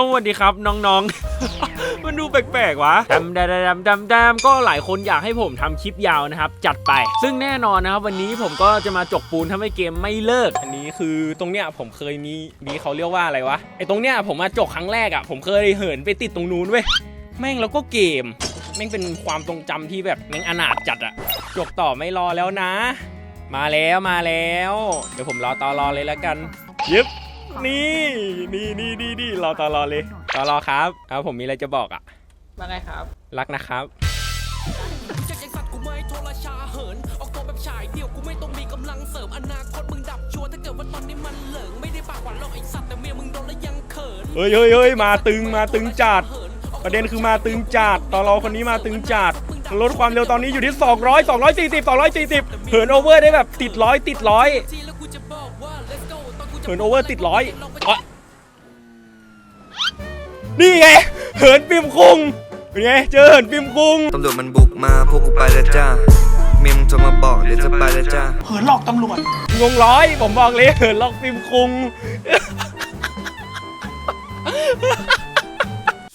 สวัสดีครับน้องๆ มันดูแปลกๆวะดำดำดำดำดำก็หลายคนอยากให้ผมทำคลิปยาวนะครับ จัดไป ซึ่งแน่นอนนะครับ วันนี้ผมก็จะมาจกปูนทำให้เกมไม่เลิก อันนี้คือตรงเนี้ยผมเคยมีมีเขาเรียกว่าอะไรวะ ไอ้ตรงเนี้ยผมมาจกครั้งแรกอะ่ะ ผมเคยเหินไปติดตรงนู้นเว้ย แม่งแล้วก็เกม แม่งเป็นความทรงจำที่แบบแม่งอนาถจัดอะจกต่อไม่รอแล้วนะ มาแล้วมาแล้ว เดี๋ยวผมรอตอรอเลยแล้วกัน ยึบนี่นี่นี่นี่นี่ รอตอรอเลยตอรอครับเอาผมมีอะไรจะบอกอะว่าไงครับ รักนะครับจะยังสัตว์กูไม่โทรชาเหินออกตัวแบบฉายเดี่ยวกูไม่ต้องมีกำลังเสริมอนาคตมึงดับชัวร์ถ้าเกิดว่าตอนนี้มันเหลิงไม่ได้ปากหวานหรอกไอสัตว์แต่เมียมึงโดนแล้วยังเขินเฮ้ยเฮ้ยเฮ้ยมาตึงมาตึงจัดประเด็นคือมาตึงจัดตอรอคนนี้มาตึงจัดลดความเร็วตอนนี้อยู่ที่ 200 240 240เหินโอเวอร์ได้แบบติดร้อยติดร้อยทีแล้วกูจะบอกว่า let's go ตอนกูจะเหินโอเวอร์ติดร้อยอะ นี่ไง เหินปิมคุง เป็นไง เจอเหินปิมคุง ตำรวจมันบุกมาพวกกูไปแล้วจ้าเมียมึงโทรมาบอกเดี๋ยวจะไปแล้วจ้าเหินหลอกตำรวจ งงร้อย ผมบอกเลยเหินล็อกปิมคุง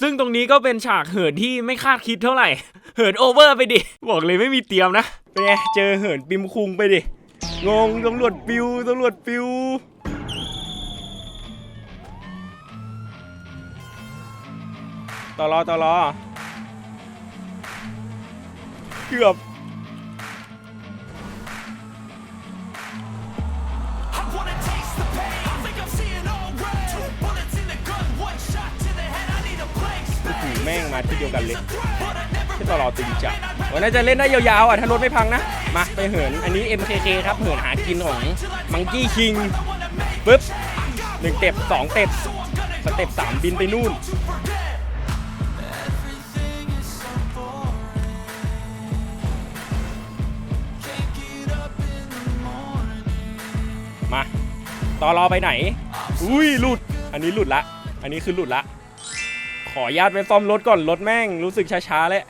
ซึ่งตรงนี้ก็เป็นฉากเหินที่ไม่คาดคิดเท่าไหร่ เหินโอเวอร์ไปดิ บอกเลยไม่มีเตรียมนะ เป็นไง เจอเหินปิมคุงไปดิ งงตำรวจปิวตำรวจปิว ต่อรอต่อรอเกือบแม่งมาที่เดียวกันเลยที่ตลอดตึงจัดวันน่าจะเล่นได้ยาวๆอะถ้ารถไม่พังนะ มาไปเหิน อันนี้ MKK ครับ เหินหากินของมังกี้คิงปึ๊บหนึ่งเต็บสองเต็บสเต็ปสามบินไปนู่น ต่อรอไปไหน อุ้ยหลุด อันนี้หลุดละ อันนี้คือหลุดละ ขอญาตไปซ่อมรถก่อน รถแม่งรู้สึกช้าๆแล้ว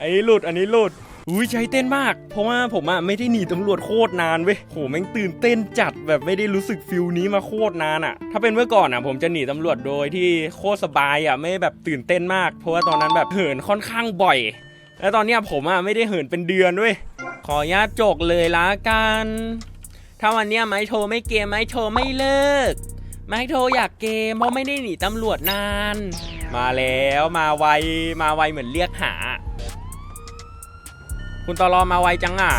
อันนี้หลุด อันนี้หลุด อุ้ยใจเต้นมาก เพราะว่าผมอะไม่ได้หนีตำรวจโคตรนานเว้ย โหแม่งตื่นเต้นจัดแบบไม่ได้รู้สึกฟิลนี้มาโคตรนานอะถ้าเป็นเมื่อก่อนอะผมจะหนีตำรวจโดยที่โคตรสบายอะไม่แบบตื่นเต้นมาก เพราะว่าตอนนั้นแบบเหินค่อนข้างบ่อย แล้วตอนเนี้ยผมอะไม่ได้เหินเป็นเดือนเว้ยขอญาตจกเลยละกัน ถ้าวันเนี้ยไม้โทรไม่เกมไม้โทรไม่เลิก ไม้โทรอยากเกมเพราะไม่ได้หนีตำรวจนาน มาแล้วมาไวมาไวเหมือนเรียกหา คุณตอรอมาไวจังอะ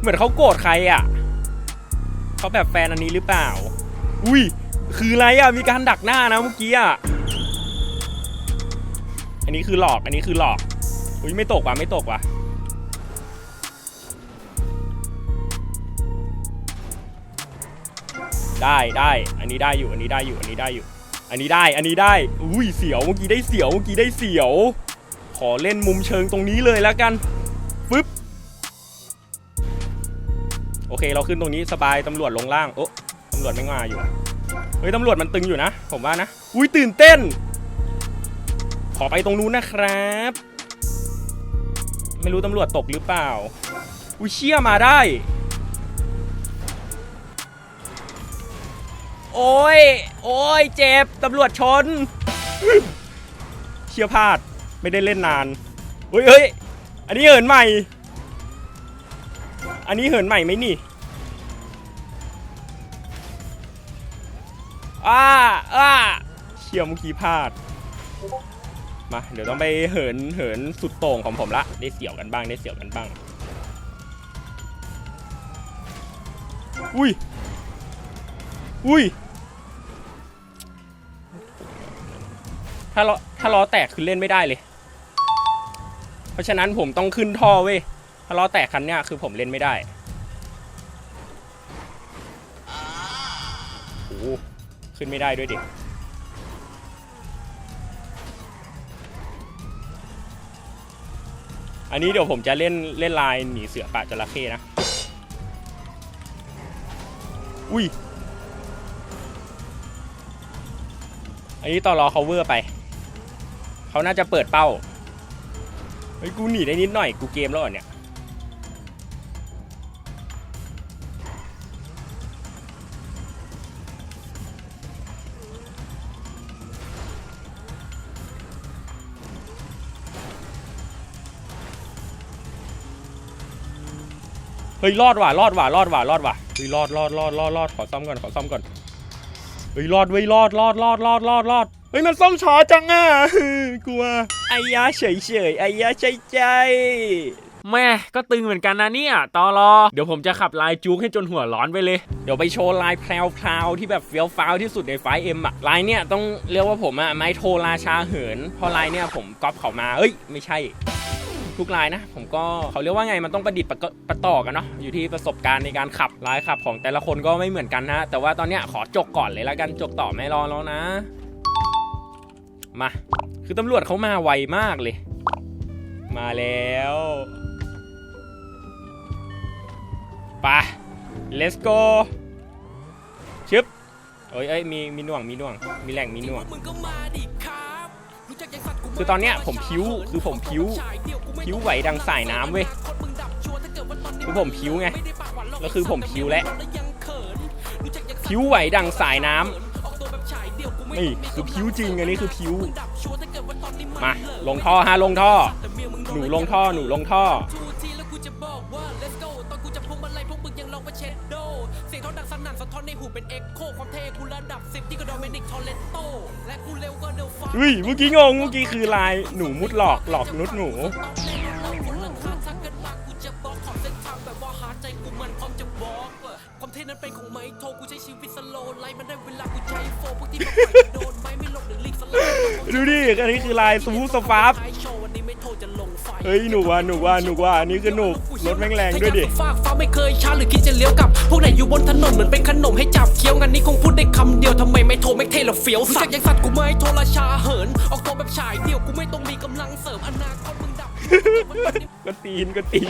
เหมือนเขาโกรธใครอะเขาแบบแฟนอันนี้หรือเปล่า อุ้ยคืออะไรอะมีการดักหน้านะเมื่อกี้อะอันนี้คือหลอกอันนี้คือหลอกอุ้ยไม่ตกว่ะไม่ตกว่ะ ได้ได้ อันนี้ได้อยู่ อันนี้ได้อยู่ อันนี้ได้อยู่ อันนี้ได้ อันนี้ได้ อุ้ยเสียว เมื่อกี้ได้เสียว เมื่อกี้ได้เสียว ขอเล่นมุมเชิงตรงนี้เลยแล้วกันปึ๊บ โอเค เราขึ้นตรงนี้สบาย ตำรวจลงล่าง โอ้ตำรวจไม่มาอยู่ เฮ้ย ตำรวจมันตึงอยู่นะ ผมว่านะ อุ้ยตื่นเต้น ขอไปตรงนู้นนะครับ ไม่รู้ตำรวจตกหรือเปล่า อุ้ยเชี่ยมาได้ โอ้ย โอ้ย เจ็บ ตำรวจชน เชี่ยพลาด ไม่ได้เล่นนานเฮ้ยเฮ้ย อันนี้เหินใหม่ อันนี้เหินใหม่ไหมนี่อ้าอ้าเชี่ยมื่อกี้พลาด มา เดี๋ยวต้องไปเหิน เหินสุดโต่งของผมละ ได้เสี่ยวกันบ้าง ได้เสี่ยวกันบ้าง อุ้ย อุ้ย ถ้าล้อถ้าล้อแตกคือเล่นไม่ได้เลย เพราะฉะนั้นผมต้องขึ้นท่อเว้ย ถ้าล้อแตกคันเนี้ยคือผมเล่นไม่ได้โอ้โหขึ้นไม่ได้ด้วยดิอันนี้เดี๋ยวผมจะเล่นเล่นลายหนีเสือป่าจระเข้นะ อุ้ย อันนี้ต่อรอ cover ไป เขาน่าจะเปิดเป้า เฮ้ย กูหนีได้นิดหน่อย กูเกมแล้วเนี่ย เฮ้ย รอดว่ะ รอดว่ะ รอดว่ะ รอดว่ะ เฮ้ย รอดรอดรอดรอดรอดขอซ้อมก่อน ขอซ้อมก่อน เฮ้ย รอดเว้ย รอดรอดรอดรอดรอดรอด เฮ้ยมันซ่อมช้าจังอะกลัวไอ้ยาเฉยเฉยๆไอ้ยาใจใจแม่ก็ตึงเหมือนกันนะเนี่ยตอรอเดี๋ยวผมจะขับลายจุกให้จนหัวร้อนไปเลย เดี๋ยวไปโชว์ลายแพรวๆที่แบบเฟี้ยวฟ้าวที่สุดในไฟเอ็มอะลายเนี่ยต้องเรียกว่าผมอะไม้โทราชาเหินเพอลายเนี่ยผมก๊อปเขามาเอ้ยไม่ใช่ ทุกลายนะ ผมก็เขาเรียกว่าไงมันต้องประดิษฐ์ประกประต่อกันเนาะอยู่ที่ประสบการณ์ในการขับลายขับของแต่ละคนก็ไม่เหมือนกันนะ แต่ว่าตอนเนี้ยขอจกก่อนเลยแล้วกันจกต่อไม่รอแล้วนะ มา คือตำรวจเขามาไวมากเลย มาแล้วไป let's go ชึบเอ้ยเอ้ยมีมีหน่วงมีหน่วง มีแหล่งมีหน่วงมึงก็มาดิครับรู้จักยังสัตว์กูไหมคือตอนเนี้ยผมพิ้วคือผมพิ้วพิ้วไหวดังสายน้ำเว้ยคือผมพิ้วไงแล้วคือผมพิ้วแล้วพิ้วไหวดังสายน้ำ นี่คือพิ้วจริงอันนี้คือพิ้วมา ลงท่อฮะลงท่อ หนูลงท่อหนูลงท่อทูทีแล้วกูจะบอกว่า let's go ตอนกูจะพวงมาลัยพวกมึงยังลองไปเช็ดโดเสียงท่อดังสนั่นสะท้อนในหูเป็นเอ็กโคความเท่กูระดับสิบที่ก็โดมินิกทอร์เรนโตและกูเร็วก็เดลฟ้าอุ้ยเมื่อกี้งงเมื่อกี้คือลายหนูมุดหลอกหลอกนุดหนู ด้เวลากูใจโฟพวกที่มาปล่อยโดนไม่ไม่หลบหรือลีกสลายดูดิ อันนี้คือลายสมูทสฟาฟโชว์วันนี้ไม่โทรจะลงไฟเฮ้ยหนูว่าหนูว่าหนูว่าอันนี้คือหนูรถแม่งแรงด้วยดิฝากฟ้าไม่เคยช้าหรือคิดจะเลี้ยวกลับ พวกไหนอยู่บนถนนเหมือนเป็นขนมให้จับเคี้ยวงานนี้คงพูดได้คำเดียวทำไมไม่โทรไม่เท่หรอเฟี้ยวสัตว์ยังสัตว์กูไม่โทรราชาเหิน ออกตัวแบบฉายเดี่ยวกูไม่ต้องมีกำลังเสริมอนาคตมึงดับก็ตีนก็ตีน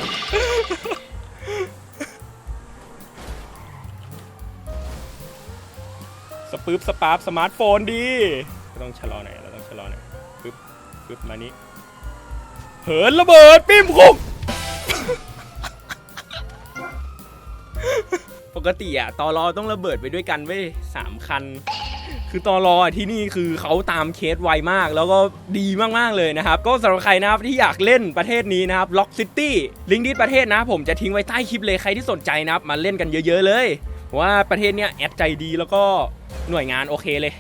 สปื๊บสปาร์ฟสมาร์ทโฟนดีเราต้องชะลอหน่อยเราต้องชะลอหน่อยปึ๊บปึ๊บมานี้เหินระเบิดปิ้มคุกปกติอะตอรอต้องระเบิดไปด้วยกันเว้ยสามคัน คือตอรอที่นี่คือเขาตามเคสไวมาก แล้วก็ดีมาก ๆ เลยนะครับ ก็สำหรับใครนะครับที่อยากเล่นประเทศนี้นะครับล็อกซิตี้ลิงก์ดิสประเทศนะ ผมจะทิ้งไว้ใต้คลิปเลยใครที่สนใจนะครับ มาเล่นกันเยอะ ๆ เลย ว่าประเทศเนี้ยแอดใจดีแล้วก็ หน่วยงานโอเคเลย